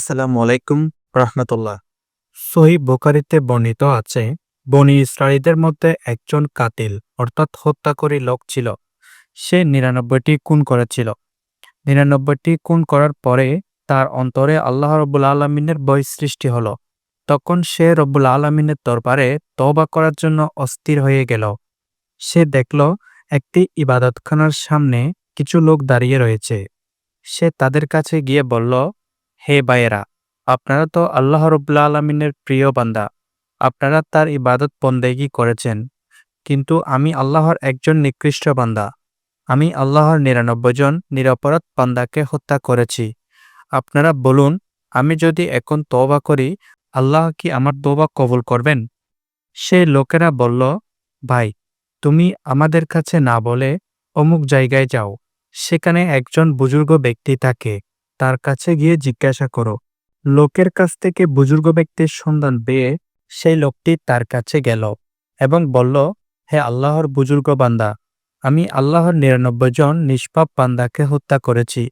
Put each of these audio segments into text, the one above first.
আসসালামু আলাইকুম রহমতুল্লাহ। সহি বোকারিতে বর্ণিত আছে, বনি ইসরায়েলদের মধ্যে একজন কাতিল অর্থাৎ হত্যাকারী লোক ছিল। সে নিরানব্বইটি খুন করেছিল। নিরানব্বইটি খুন করার পরে তার অন্তরে আল্লাহ রব্বুল আলমিনের বই সৃষ্টি হলো। তখন সে রব্বুল আলমিনের দরবারে তওবা করার জন্য অস্থির হয়ে গেল। সে দেখল, একটি ইবাদতখানার সামনে কিছু লোক দাঁড়িয়ে রয়েছে। সে তাদের কাছে গিয়ে বলল হে ভাইয়েরা, আপনারা তো আল্লাহ রব্লা আলমিনের প্রিয় বান্দা। আপনারা তার ইবাদত বন্দেগি করেছেন। কিন্তু আমি আল্লাহর একজন নিকৃষ্ট বান্দা। আমি আল্লাহর নিরানব্বই জন নিরপরাধ বান্দাকে হত্যা করেছি। আপনারা বলুন, আমি যদি এখন তওবা করি, আল্লাহ কি আমার তওবা কবুল করবেন? সে লোকেরা বলল, ভাই, তুমি আমাদের কাছে না বলে অমুক জায়গায় যাও। সেখানে একজন বুজুর্গ ব্যক্তি থাকে। তার কাছে গিয়ে জিজ্ঞাসা করো, লোকের কাছ থেকে বুজুর্গ ব্যক্তির সন্ধান পেয়ে সেই লোকটি তার কাছে গেল এবং বলল, হে আল্লাহর বুজুর্গ বান্দা, আমি আল্লাহর নিরানব্বই জন নিষ্পাপ বান্দাকে হত্যা করেছি।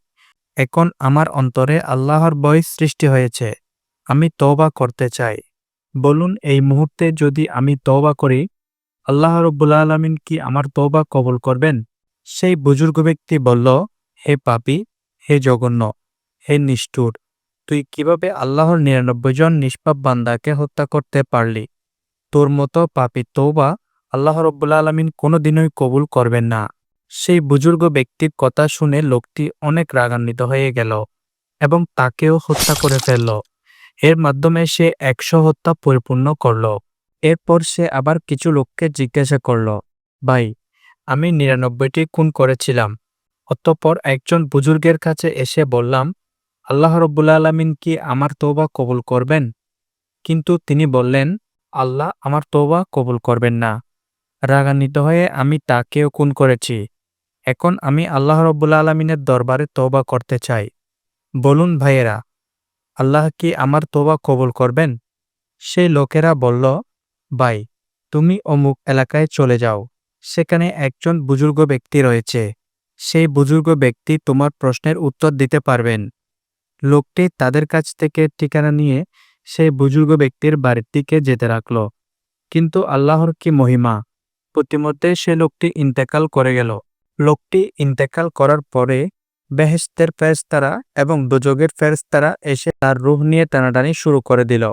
এখন আমার অন্তরে আল্লাহর বয় সৃষ্টি হয়েছে। আমি তওবা করতে চাই। বলুন এই মুহূর্তে যদি আমি তওবা করি, আল্লাহ রব্বুল আলমিন কি আমার তওবা কবল করবেন? সেই বুজুর্গ ব্যক্তি বলল, হে পাপি, হে জঘন্য হে নিষ্ঠুর, তুই কীভাবে আল্লাহর নিরানব্বই জন নিষ্পাপ বান্দাকে হত্যা করতে পারলি? তোর মতো পাপি তৌবা আল্লাহ রব্বুল্লা আলমিন কোনোদিনই কবুল করবেন না। সেই বুজুর্গ ব্যক্তির কথা শুনে লোকটি অনেক রাগান্বিত হয়ে গেল এবং তাকেও হত্যা করে ফেলল। এর মাধ্যমে সে একশো হত্যা পরিপূর্ণ করল। এরপর সে আবার কিছু লোককে জিজ্ঞাসা করল, ভাই, আমি নিরানব্বইটি খুন করেছিলাম। অতঃপর একজন বুজুর্গের কাছে এসে বললাম আল্লাহ রব্বুল্লা আলমিন কি আমার তৌবা কবুল করবেন? কিন্তু তিনি বললেন, আল্লাহ আমার তৌবা কবুল করবেন না। রাগান্বিত হয়ে আমি তাকেও খুন করেছি। এখন আমি আল্লাহ রব্বুল্লা আলমিনের দরবারে তৌবা করতে চাই। বলুন ভাইয়েরা, আল্লাহ কি আমার তৌবা কবুল করবেন? সেই লোকেরা বলল, ভাই, তুমি অমুক এলাকায় চলে যাও। সেখানে একজন বুজুর্গ ব্যক্তি রয়েছে। সেই বুজুর্গ ব্যক্তি তোমার প্রশ্নের উত্তর দিতে পারবেন। লোকটি তাদের কাছ থেকে ঠিকানা নিয়ে সেই বুজুর্গ ব্যক্তির বাড়ির দিকে যেতে রাখল। কিন্তু আল্লাহর কি মহিমা? প্রতিমধ্যে সে লোকটি ইন্তেকাল করে গেল। লোকটি ইন্তেকাল করার পরে বেহেস্তের ফেরেস্তারা এবং দুযোগের ফেরেস্তারা এসে তার রুহ নিয়ে টানাটানি শুরু করে দিল।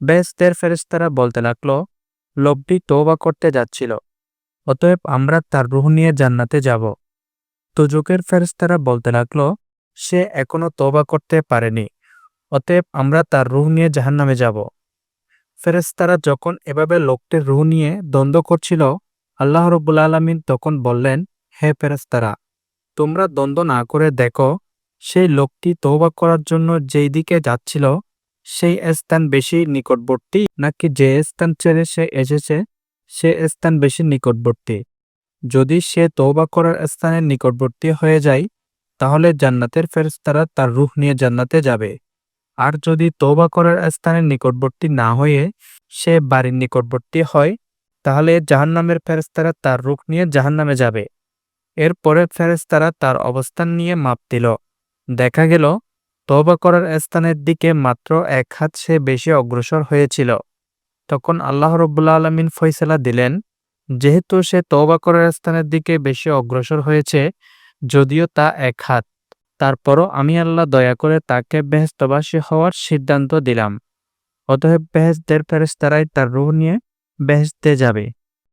বেহেস্তের ফেরেস্তারা বলতে লাগল, লোকটি তৌবা করতে যাচ্ছিল, অতএব আমরা তার রুহ নিয়ে জান্নাতে যাব। দুযোগের ফেরেস্তারা বলতে লাগল সে এখনও তবা করতে পারেনি। অতএব আমরা তার রুহ নিয়ে জাহান্নামে যাব। ফেরেস্তারা যখন এভাবে লোকটির রুহ নিয়ে দ্বন্দ্ব করছিল, আল্লাহ রব্বুল আলমিন তখন বললেন, হে ফেরেস্তারা তোমরা দ্বন্দ্ব না করে দেখো, সেই লোকটি তৌবা করার জন্য যেই দিকে যাচ্ছিল, সেই স্থান বেশি নিকটবর্তী, নাকি যে স্থান ছেড়ে সে এসেছে, সে স্থান বেশি নিকটবর্তী। যদি সে তৌবা করার স্থানের নিকটবর্তী হয়ে যায় তাহলে জান্নাতের ফেরেস্তারা তার রুহ নিয়ে জান্নাতে যাবে। আর যদি তৌবা করার স্থানের নিকটবর্তী না হয়ে সে বাড়ির নিকটবর্তী হয়, তাহলে জাহান্নামের ফেরেস্তারা তার রুখ নিয়ে জাহান্নামে যাবে। এরপরে ফেরেস্তারা তার অবস্থান নিয়ে মাপ দিল। দেখা গেল তৌবা করার স্থানের দিকে মাত্র এক হাত সে বেশি অগ্রসর হয়েছিল। তখন আল্লাহ রব্বুল্লা আলমিন ফয়সলা দিলেন, যেহেতু সে তৌবা করার স্থানের দিকে বেশি অগ্রসর হয়েছে যদিও তা এক হাত। তারপরও আমি আল্লাহ দয়া করে তাকে বেহেস্তবাসী হওয়ার সিদ্ধান্ত দিলাম। অতএব বেহেস্তের ফেরেস্তারাই তার রুহ নিয়ে বেহেস্তে যাবে।